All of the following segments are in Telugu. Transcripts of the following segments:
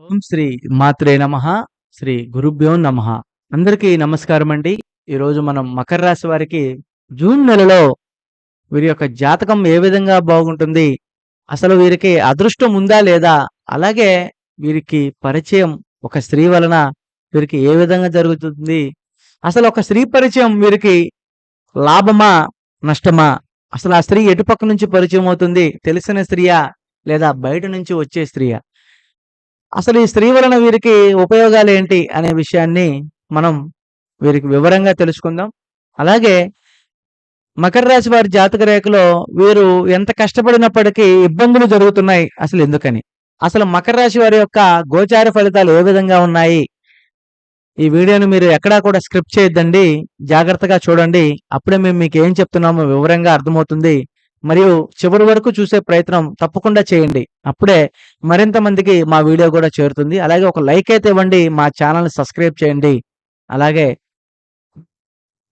ఓం శ్రీ మాత్రే నమ శ్రీ గురుభ్యో నమ. అందరికీ నమస్కారం అండి. ఈరోజు మనం మకర రాశి వారికి జూన్ నెలలో వీరి యొక్క జాతకం ఏ విధంగా బాగుంటుంది అసలు వీరికి అదృష్టం ఉందా లేదా అలాగే వీరికి పరిచయం ఒక స్త్రీ వలన వీరికి ఏ విధంగా జరుగుతుంది అసలు ఒక స్త్రీ పరిచయం వీరికి లాభమా నష్టమా అసలు ఆ స్త్రీ ఎటుపక్క నుంచి పరిచయం అవుతుంది తెలిసిన స్త్రీయా లేదా బయట నుంచి వచ్చే స్త్రీయా? అసలు ఈ స్త్రీ వలన వీరికి ఉపయోగాలు ఏంటి అనే విషయాన్ని మనం వీరికి వివరంగా తెలుసుకుందాం. అలాగే మకర రాశి వారి జాతక రేఖలో వీరు ఎంత కష్టపడినప్పటికీ ఇబ్బందులు జరుగుతున్నాయి అసలు ఎందుకని? అసలు మకర రాశి వారి యొక్క గోచార ఫలితాలు ఏ విధంగా ఉన్నాయి? ఈ వీడియోని మీరు ఎక్కడా కూడా స్క్రిప్ట్ చేయొద్దండి. జాగ్రత్తగా చూడండి. అప్పుడే మేము మీకు ఏం చెప్తున్నామో వివరంగా అర్థమవుతుంది. మరియు చివరి వరకు చూసే ప్రయత్నం తప్పకుండా చేయండి. అప్పుడే మరింత మందికి మా వీడియో కూడా చేరుతుంది. అలాగే ఒక లైక్ అయితే ఇవ్వండి. మా ఛానల్ని సబ్స్క్రైబ్ చేయండి. అలాగే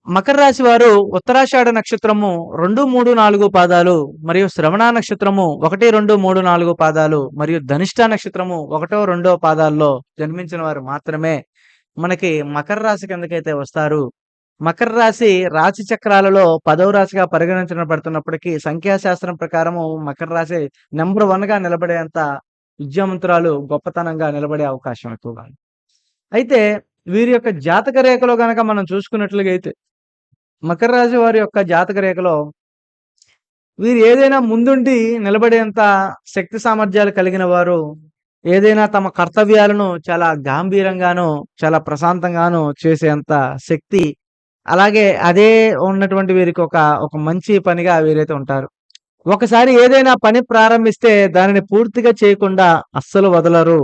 మకర రాశి వారు ఉత్తరాషాఢ నక్షత్రము రెండు మూడు నాలుగు పాదాలు మరియు శ్రవణ నక్షత్రము ఒకటి రెండు మూడు నాలుగు పాదాలు మరియు ధనిష్ట నక్షత్రము ఒకటో రెండో పాదాల్లో జన్మించిన వారు మాత్రమే మనకి మకర రాశి కిందకైతే వస్తారు. మకర రాశి రాశి చక్రాలలో పదవ రాశిగా పరిగణించబడుతున్నప్పటికీ సంఖ్యాశాస్త్రం ప్రకారము మకర రాశి నెంబర్ వన్గా నిలబడేంత విద్యామంతురాలు గొప్పతనంగా నిలబడే అవకాశం ఎక్కువగా అయితే వీరి యొక్క జాతక రేఖలో గనక మనం చూసుకున్నట్లుగా అయితే మకర రాశి వారి యొక్క జాతక రేఖలో వీరు ఏదైనా ముందుండి నిలబడేంత శక్తి సామర్థ్యాలు కలిగిన వారు ఏదైనా తమ కర్తవ్యాలను చాలా గాంభీరంగాను చాలా ప్రశాంతంగాను చేసేంత శక్తి అలాగే అదే ఉన్నటువంటి వీరికి ఒక ఒక మంచి పనిగా వీరైతే ఉంటారు. ఒకసారి ఏదైనా పని ప్రారంభిస్తే దానిని పూర్తిగా చేయకుండా అస్సలు వదలరు.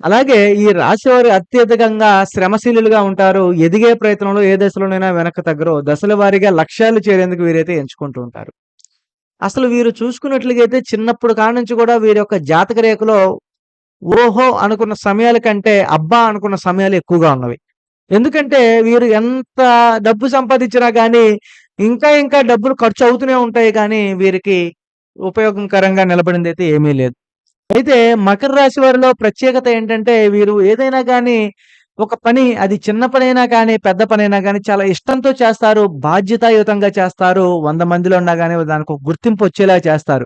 అలాగే ఈ రాశివారి అత్యధికంగా శ్రమశీలులుగా ఉంటారు. ఎదిగే ప్రయత్నంలో ఏ దశలోనైనా వెనక్కి తగ్గరు. దశల వారీగా లక్ష్యాలు చేరేందుకు వీరైతే ఎంచుకుంటూ ఉంటారు. అసలు వీరు చూసుకున్నట్లుగైతే చిన్నప్పుడు కాడ నుంచి కూడా వీరి యొక్క జాతక రేఖలో ఓహో అనుకున్న సమయాల కంటే అబ్బా అనుకున్న సమయాలు ఎక్కువగా ఉన్నవి. ఎందుకంటే వీరు ఎంత డబ్బు సంపాదించినా కానీ ఇంకా ఇంకా డబ్బులు ఖర్చు అవుతూనే ఉంటాయి కానీ వీరికి ఉపయోగకరంగా నిలబడింది అయితే ఏమీ లేదు. అయితే మకర రాశి వారిలో ప్రత్యేకత ఏంటంటే వీరు ఏదైనా కానీ ఒక పని అది చిన్న పనైనా కానీ పెద్ద పనైనా కానీ చాలా ఇష్టంతో చేస్తారు బాధ్యతాయుతంగా చేస్తారు వంద మందిలో ఉన్నా కానీ దానికి ఒక గుర్తింపు వచ్చేలా చేస్తారు.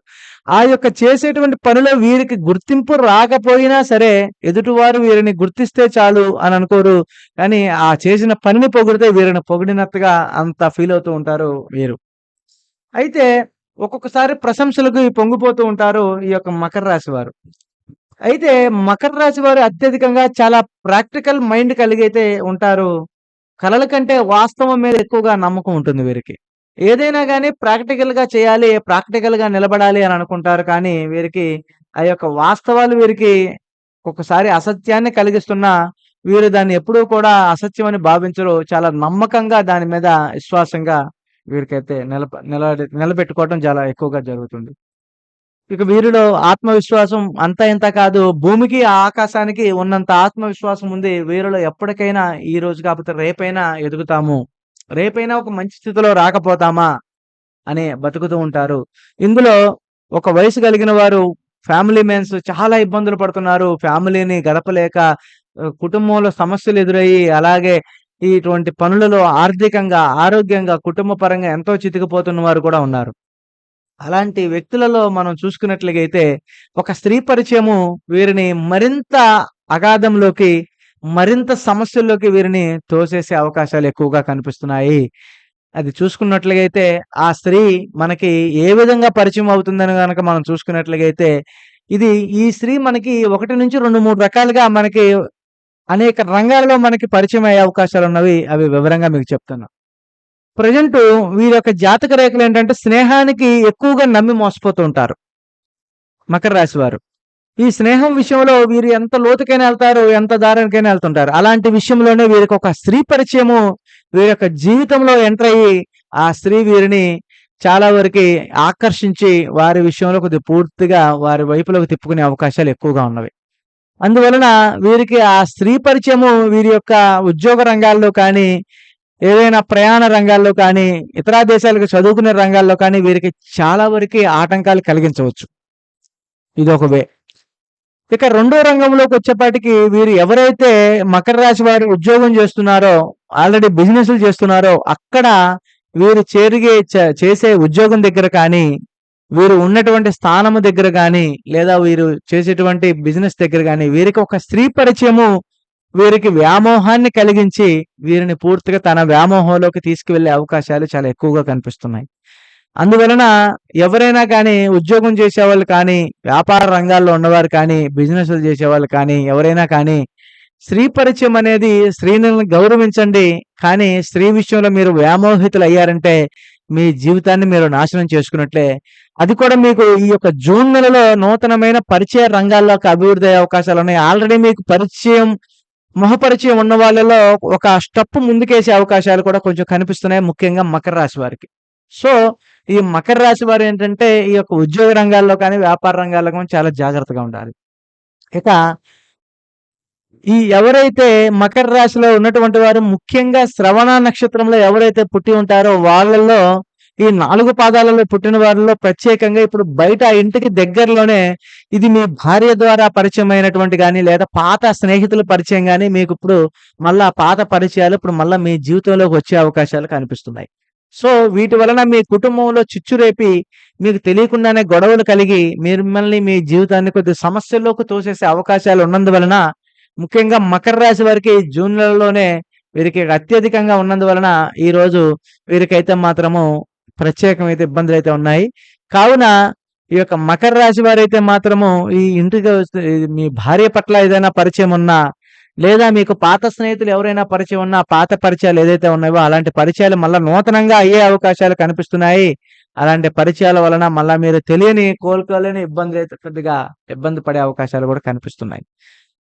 ఆ యొక్క చేసేటువంటి పనిలో వీరికి గుర్తింపు రాకపోయినా సరే ఎదుటివారు వీరిని గుర్తిస్తే చాలు అని అనుకోరు. కానీ ఆ చేసిన పనిని పొగిడితే వీరిని పొగిడినట్టుగా అంత ఫీల్ అవుతూ ఉంటారు వీరు. అయితే ఒక్కొక్కసారి ప్రశంసలకు పొంగిపోతూ ఉంటారు ఈ యొక్క మకర రాశి వారు. అయితే మకర రాశి వారు అత్యధికంగా చాలా ప్రాక్టికల్ మైండ్ కలిగి అయితే ఉంటారు. కళల కంటే వాస్తవం మీద ఎక్కువగా నమ్మకం ఉంటుంది వీరికి. ఏదైనా కానీ ప్రాక్టికల్గా చేయాలి ప్రాక్టికల్గా నిలబడాలి అని అనుకుంటారు కానీ వీరికి ఆ యొక్క వాస్తవాలు వీరికి ఒక్కొక్కసారి అసత్యాన్ని కలిగిస్తున్నా వీరు దాన్ని ఎప్పుడూ కూడా అసత్యం అని భావించరు. చాలా నమ్మకంగా దాని మీద విశ్వాసంగా వీరికైతే నిలబ నిల నిలబెట్టుకోవడం చాలా ఎక్కువగా జరుగుతుంది. ఇక వీరిలో ఆత్మవిశ్వాసం అంత ఇంత కాదు. భూమికి ఆకాశానికి ఉన్నంత ఆత్మవిశ్వాసం ఉంది. వీరిలో ఎప్పటికైనా ఈ రోజు కాకపోతే రేపైనా ఎదుగుతాము. రేపైనా ఒక మంచి స్థితిలో రాకపోతామా అని బతుకుతూ ఉంటారు. ఇందులో ఒక వయసు కలిగిన వారు ఫ్యామిలీ మెన్స్ చాలా ఇబ్బందులు పడుతున్నారు. ఫ్యామిలీని గడపలేక కుటుంబంలో సమస్యలు ఎదురయ్యి అలాగే ఇటువంటి పనులలో ఆర్థికంగా ఆరోగ్యంగా కుటుంబ పరంగా ఎంతో చితికిపోతున్న వారు కూడా ఉన్నారు. అలాంటి వ్యక్తులలో మనం చూసుకున్నట్లయితే ఒక స్త్రీ పరిచయము వీరిని మరింత అగాధంలోకి మరింత సమస్యల్లోకి వీరిని తోసేసే అవకాశాలు ఎక్కువగా కనిపిస్తున్నాయి. అది చూసుకున్నట్లయితే ఆ స్త్రీ మనకి ఏ విధంగా పరిచయం అవుతుందని కనుక మనం చూసుకున్నట్లయితే ఇది ఈ స్త్రీ మనకి ఒకటి నుంచి రెండు మూడు రకాలుగా మనకి అనేక రంగాల్లో మనకి పరిచయం అయ్యే అవకాశాలు ఉన్నవి అవి వివరంగా మీకు చెప్తున్నా. ప్రజెంట్ వీరి యొక్క జాతక రేఖలు ఏంటంటే స్నేహానికి ఎక్కువగా నమ్మి మోసపోతూ ఉంటారు. మకర రాశి వారు. ఈ స్నేహం విషయంలో వీరు ఎంత లోతుకైనా వెళ్తారు ఎంత దారానికైనా వెళ్తుంటారు. అలాంటి విషయంలోనే వీరికి ఒక స్త్రీ పరిచయము వీరి యొక్క జీవితంలో ఎంటర్ అయ్యి ఆ స్త్రీ వీరిని చాలా వరకు ఆకర్షించి వారి విషయంలో కొద్దిగా పూర్తిగా వారి వైపులోకి తిప్పుకునే అవకాశాలు ఎక్కువగా ఉన్నవి. అందువలన వీరికి ఆ స్త్రీ పరిచయము వీరి యొక్క ఉద్యోగ రంగాల్లో కానీ ఏదైనా ప్రయాణ రంగాల్లో కానీ ఇతర దేశాలకు చదువుకునే రంగాల్లో కానీ వీరికి చాలా వరకు ఆటంకాలు కలిగించవచ్చు. ఇది ఒక వే. ఇక రెండో రంగంలోకి వచ్చేపాటికి వీరు ఎవరైతే మకర రాశి వారు ఉద్యోగం చేస్తున్నారో ఆల్రెడీ బిజినెస్లు చేస్తున్నారో అక్కడ వీరు చేరిగే చేసే ఉద్యోగం దగ్గర కానీ వీరు ఉన్నటువంటి స్థానము దగ్గర కానీ లేదా వీరు చేసేటువంటి బిజినెస్ దగ్గర కానీ వీరికి ఒక స్త్రీ పరిచయము వీరికి వ్యామోహాన్ని కలిగించి వీరిని పూర్తిగా తన వ్యామోహంలోకి తీసుకువెళ్ళే అవకాశాలు చాలా ఎక్కువగా కనిపిస్తున్నాయి. అందువలన ఎవరైనా కానీ ఉద్యోగం చేసేవాళ్ళు కానీ వ్యాపార రంగాల్లో ఉన్నవారు కానీ బిజినెస్లు చేసేవాళ్ళు కానీ ఎవరైనా కానీ స్త్రీ పరిచయం అనేది స్త్రీని గౌరవించండి. కానీ స్త్రీ విషయంలో మీరు వ్యామోహితులు అయ్యారంటే మీ జీవితాన్ని మీరు నాశనం చేసుకున్నట్లే. అది కూడా మీకు ఈ యొక్క జూన్ నెలలో నూతనమైన పరిచయ రంగాల్లోకి అభివృద్ధి అయ్యే అవకాశాలు ఉన్నాయి. ఆల్రెడీ మీకు పరిచయం మొహపరిచయం ఉన్న వాళ్ళలో ఒక స్టెప్ ముందుకేసే అవకాశాలు కూడా కొంచెం కనిపిస్తున్నాయి ముఖ్యంగా మకర రాశి వారికి. సో ఈ మకర రాశి వారు ఏంటంటే ఈ యొక్క ఉద్యోగ రంగాల్లో కానీ వ్యాపార రంగాల్లో కానీ చాలా జాగ్రత్తగా ఉండాలి. ఇక ఈ ఎవరైతే మకర రాశిలో ఉన్నటువంటి వారు ముఖ్యంగా శ్రవణ నక్షత్రంలో ఎవరైతే పుట్టి ఉంటారో వాళ్ళల్లో ఈ నాలుగు పాదాలలో పుట్టిన వారిలో ప్రత్యేకంగా ఇప్పుడు బయట ఇంటికి దగ్గరలోనే ఇది మీ భార్య ద్వారా పరిచయం అయినటువంటి కానీ లేదా పాత స్నేహితుల పరిచయం కానీ మీకు ఇప్పుడు మళ్ళా పాత పరిచయాలు ఇప్పుడు మళ్ళీ మీ జీవితంలోకి వచ్చే అవకాశాలు కనిపిస్తున్నాయి. సో వీటి వలన మీ కుటుంబంలో చిచ్చు రేపి మీకు తెలియకుండానే గొడవలు కలిగి మిమ్మల్ని మీ జీవితాన్ని కొద్ది సమస్యల్లోకి తోసేసే అవకాశాలు ఉన్నందువలన ముఖ్యంగా మకర రాశి వారికి జూన్ నెలలోనే వీరికి అత్యధికంగా ఉన్నందువలన ఈ రోజు వీరికైతే మాత్రము ప్రత్యేకమైతే ఇబ్బందులు అయితే ఉన్నాయి. కావున ఈ యొక్క మకర రాశి వారైతే మాత్రము ఈ ఇంటికి వస్తే- మీ భార్య పట్ల ఏదైనా పరిచయం ఉన్నా లేదా మీకు పాత స్నేహితులు ఎవరైనా పరిచయం ఉన్నా పాత పరిచయాలు ఏదైతే ఉన్నాయో అలాంటి పరిచయాలు మళ్ళీ నూతనంగా అయ్యే అవకాశాలు కనిపిస్తున్నాయి. అలాంటి పరిచయాల వలన మళ్ళీ మీరు తెలియని కోలుకోలేని ఇబ్బంది అయితే కొద్దిగా ఇబ్బంది పడే అవకాశాలు కూడా కనిపిస్తున్నాయి.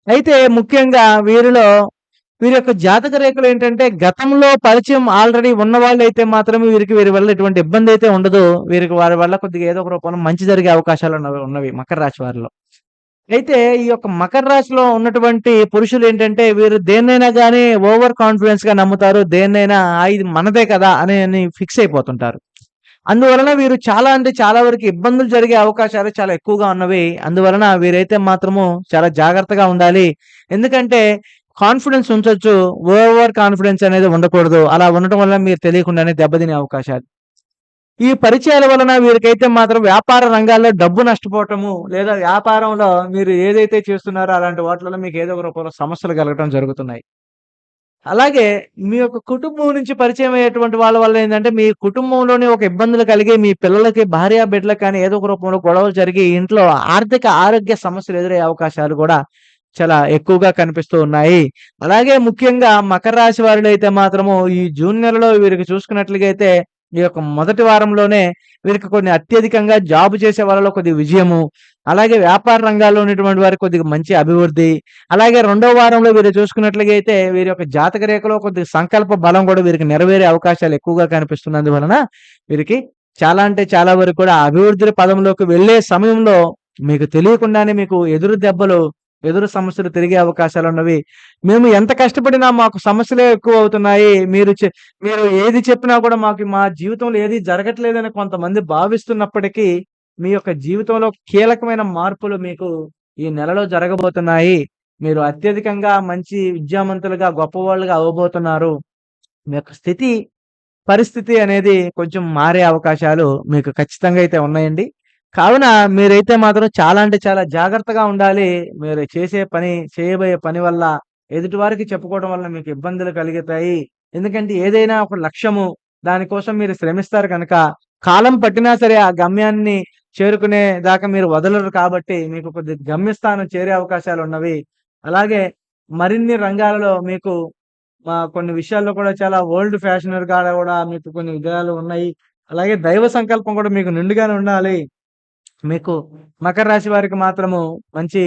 అయితే ముఖ్యంగా వీరిలో వీరి యొక్క జాతక రేఖలు ఏంటంటే గతంలో పరిచయం ఆల్రెడీ ఉన్న వాళ్ళు అయితే మాత్రమే వీరికి వీరి వల్ల ఎటువంటి ఇబ్బంది అయితే ఉండదు. వీరికి వారి వల్ల కొద్దిగా ఏదో ఒక రూపంలో మంచి జరిగే అవకాశాలు ఉన్నవి ఉన్నవి మకర రాశి వారిలో. అయితే ఈ యొక్క మకర రాశిలో ఉన్నటువంటి పురుషులు ఏంటంటే వీరు దేన్నైనా కానీ ఓవర్ కాన్ఫిడెన్స్గా నమ్ముతారు. దేన్నైనా ఇది మనదే కదా అని ఫిక్స్ అయిపోతుంటారు. అందువలన వీరు చాలా అంటే చాలా వరకు ఇబ్బందులు జరిగే అవకాశాలు చాలా ఎక్కువగా ఉన్నవి. అందువలన వీరైతే మాత్రము చాలా జాగ్రత్తగా ఉండాలి. ఎందుకంటే కాన్ఫిడెన్స్ ఉంచవచ్చు ఓవర్ కాన్ఫిడెన్స్ అనేది ఉండకూడదు. అలా ఉండటం వల్ల మీరు తెలియకుండానే దెబ్బతినే అవకాశాలు. ఈ పరిచయాల వలన వీరికైతే మాత్రం వ్యాపార రంగాల్లో డబ్బు నష్టపోవటము లేదా వ్యాపారంలో మీరు ఏదైతే చేస్తున్నారో అలాంటి వాటిలో మీకు ఏదో ఒక రూపంలో సమస్యలు కలగటం జరుగుతున్నాయి. అలాగే మీ యొక్క కుటుంబం నుంచి పరిచయం అయ్యేటువంటి వాళ్ళ వల్ల ఏంటంటే మీ కుటుంబంలోనే ఒక ఇబ్బందులు కలిగి మీ పిల్లలకి భార్య బిడ్డలకు కానీ ఏదో ఒక రూపంలో గొడవలు జరిగి ఇంట్లో ఆర్థిక ఆరోగ్య సమస్యలు ఎదురయ్యే అవకాశాలు కూడా చాలా ఎక్కువగా కనిపిస్తూ ఉన్నాయి. అలాగే ముఖ్యంగా మకర రాశి వారిలో అయితే మాత్రము ఈ జూన్ నెలలో వీరికి చూసుకున్నట్లుగైతే ఈ యొక్క మొదటి వారంలోనే వీరికి కొన్ని అత్యధికంగా జాబ్ చేసే వాళ్ళలో కొద్ది విజయము అలాగే వ్యాపార రంగాల్లో ఉన్నటువంటి వారికి కొద్దిగా మంచి అభివృద్ధి అలాగే రెండో వారంలో వీరు చూసుకున్నట్లయితే వీరి యొక్క జాతక రేఖలో కొద్ది సంకల్ప బలం కూడా వీరికి నెరవేరే అవకాశాలు ఎక్కువగా కనిపిస్తున్నందువలన వీరికి చాలా అంటే చాలా వరకు కూడా అభివృద్ధి పదంలోకి వెళ్ళే సమయంలో మీకు తెలియకుండానే మీకు ఎదురు దెబ్బలు ఎదురు సమస్యలు తిరిగే అవకాశాలు ఉన్నవి మేము ఎంత కష్టపడినా మాకు సమస్యలే ఎక్కువ అవుతున్నాయి మీరు చె- మీరు ఏది చెప్పినా కూడా మాకు మా జీవితంలో ఏది జరగట్లేదని కొంతమంది భావిస్తున్నప్పటికీ మీ యొక్క జీవితంలో కీలకమైన మార్పులు మీకు ఈ నెలలో జరగబోతున్నాయి. మీరు అత్యధికంగా మంచి విద్యావంతులుగా గొప్పవాళ్ళుగా అవ్వబోతున్నారు మీ యొక్క స్థితి పరిస్థితి అనేది కొంచెం మారే అవకాశాలు మీకు ఖచ్చితంగా అయితే ఉన్నాయండి. కావున మీరైతే మాత్రం చాలా అంటే చాలా జాగ్రత్తగా ఉండాలి. మీరు చేసే పని చేయబోయే పని వల్ల ఎదుటి వారికి చెప్పుకోవడం వల్ల మీకు ఇబ్బందులు కలుగుతాయి. ఎందుకంటే ఏదైనా ఒక లక్ష్యము దానికోసం మీరు శ్రమిస్తారు కనుక కాలం పట్టినా సరే ఆ గమ్యాన్ని చేరుకునే దాకా మీరు వదలరు కాబట్టి మీకు కొద్ది గమ్యస్థానం చేరే అవకాశాలు ఉన్నవి. అలాగే మరిన్ని రంగాలలో మీకు మా కొన్ని విషయాల్లో కూడా చాలా ఓల్డ్ ఫ్యాషనర్గా కూడా మీకు కొన్ని విధాలు ఉన్నాయి. అలాగే దైవ సంకల్పం కూడా మీకు నిండుగానే ఉండాలి. మీకు మకర రాశి వారికి మాత్రము మంచి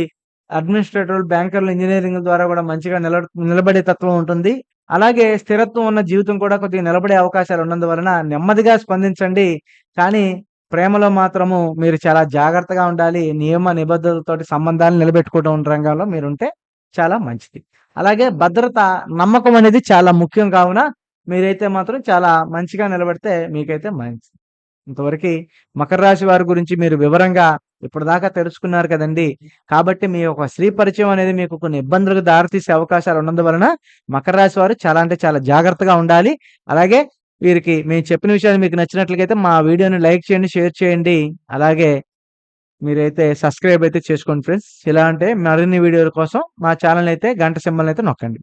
అడ్మినిస్ట్రేటర్ బ్యాంకర్లు ఇంజనీరింగ్ ద్వారా కూడా మంచిగా నిల నిలబడే తత్వం ఉంటుంది. అలాగే స్థిరత్వం ఉన్న జీవితం కూడా కొద్దిగా నిలబడే అవకాశాలు ఉన్నందువలన నెమ్మదిగా స్పందించండి. కానీ ప్రేమలో మాత్రము మీరు చాలా జాగ్రత్తగా ఉండాలి. నియమ నిబద్ధతలతోటి సంబంధాలు నిలబెట్టుకోవడం రంగంలో మీరుంటే చాలా మంచిది. అలాగే భద్రత నమ్మకం అనేది చాలా ముఖ్యం కావున మీరైతే మాత్రం చాలా మంచిగా నిలబడితే మీకైతే మంచిది. ఇంతవరకు మకర రాశి వారి గురించి మీరు వివరంగా ఇప్పటిదాకా తెలుసుకున్నారు కదండి. కాబట్టి మీ యొక్క స్త్రీ పరిచయం అనేది మీకు కొన్ని ఇబ్బందులకు దారితీసే అవకాశాలు ఉన్నందువలన మకర రాశి వారు చాలా అంటే చాలా జాగ్రత్తగా ఉండాలి. అలాగే వీరికి మేము చెప్పిన విషయాలు మీకు నచ్చినట్లయితే మా వీడియోని లైక్ చేయండి షేర్ చేయండి. అలాగే మీరైతే సబ్స్క్రైబ్ అయితే చేసుకోండి ఫ్రెండ్స్. ఇలా అంటే మరిన్ని వీడియోల కోసం మా ఛానల్ అయితే గంట సింబల్ అయితే నొక్కండి.